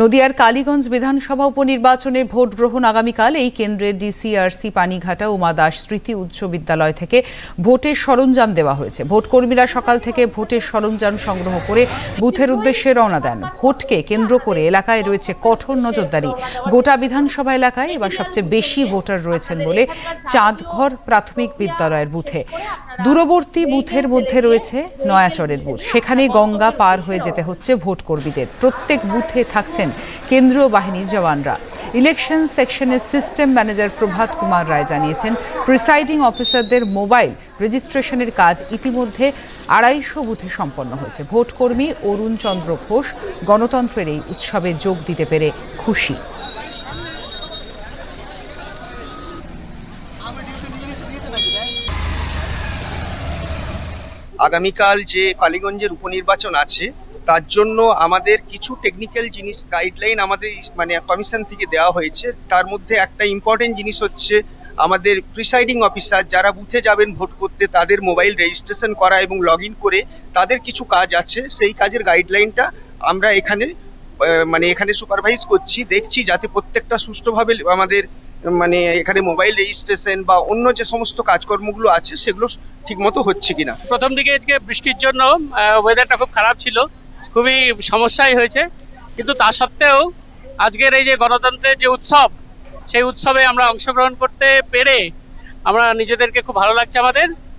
নদিয়ার কালীগঞ্জ বিধানসভা উপনির্বাচনে ভোট গ্রহণ আগামীকাল এই কেন্দ্রে ডিসিআরসি, পানিঘাটা উমা দাস স্মৃতি উচ্চ বিদ্যালয় থেকে ভোটের সরঞ্জাম দেওয়া হয়েছে। ভোট কর্মীরা সকাল থেকে ভোটের সরঞ্জাম সংগ্রহ করে বুথের উদ্দেশ্যে রওনা দেন। ভোটকে কেন্দ্র করে এলাকায় রয়েছে কঠোর নজরদারি। গোটা বিধানসভা এলাকায় এবার সবচেয়ে বেশি ভোটার রয়েছেন বলে চাঁদঘর প্রাথমিক বিদ্যালয়ের বুথে। দূরবর্তী বুথের মধ্যে রয়েছে নয়াচরের বুথ। সেখানে গঙ্গা পার হয়ে যেতে হচ্ছে ভোট কর্মীদের প্রত্যেক বুথে থাকছেন কেন্দ্রীয় বাহিনীর জওয়ানরা। ইলেকশন সেকশনের সিস্টেম ম্যানেজার প্রভাত কুমার রায় জানিয়েছেন, প্রিসাইডিং অফিসারদের মোবাইল রেজিস্ট্রেশনের কাজ ইতিমধ্যে আড়াইশো বুথে সম্পন্ন হয়েছে। ভোট কর্মী অরুণ চন্দ্র ঘোষ গণতন্ত্রের এই উৎসবে যোগ দিতে পেরে খুশি। আগামীকাল যে কালীগঞ্জের উপনির্বাচন আছে, তার জন্য আমাদের কিছু টেকনিক্যাল জিনিস গাইডলাইন আমাদের মানে কমিশন থেকে দেওয়া হয়েছে। তার মধ্যে একটা ইম্পর্টেন্ট জিনিস হচ্ছে আমাদের প্রিসাইডিং অফিসার যারা বুথে যাবেন ভোট করতে, তাদের মোবাইল রেজিস্ট্রেশন করা এবং লগ করে তাদের কিছু কাজ আছে। সেই কাজের গাইডলাইনটা আমরা এখানে মানে এখানে সুপারভাইজ করছি, দেখছি যাতে প্রত্যেকটা সুষ্ঠুভাবে আমাদের মানে এখানে মোবাইল রেজিস্ট্রেশন বা অন্য যে সমস্ত কাজকর্মগুলো আছে, সেগুলো ঠিকমতো হচ্ছে কিনা? প্রথম দিকে আজকে বৃষ্টির জন্য ওয়েদারটা খুব খারাপ ছিল, খুবই সমস্যাই হয়েছে। কিন্তু তা সত্ত্বেও আজকের এই যে গণতন্ত্রের যে উৎসব, সেই উৎসবে আমরা অংশগ্রহণ করতে পেরে আমরা নিজেদেরকে খুব ভালো লাগছে আমাদের।